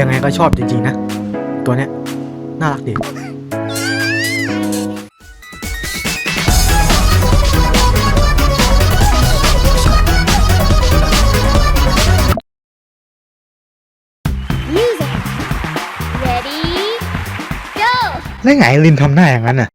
ยังไงก็ชอบจริงๆนะ ตัวเนี้ย น่ารักดีแล้วไงลินทำหน้าอย่างนั้นน่ะ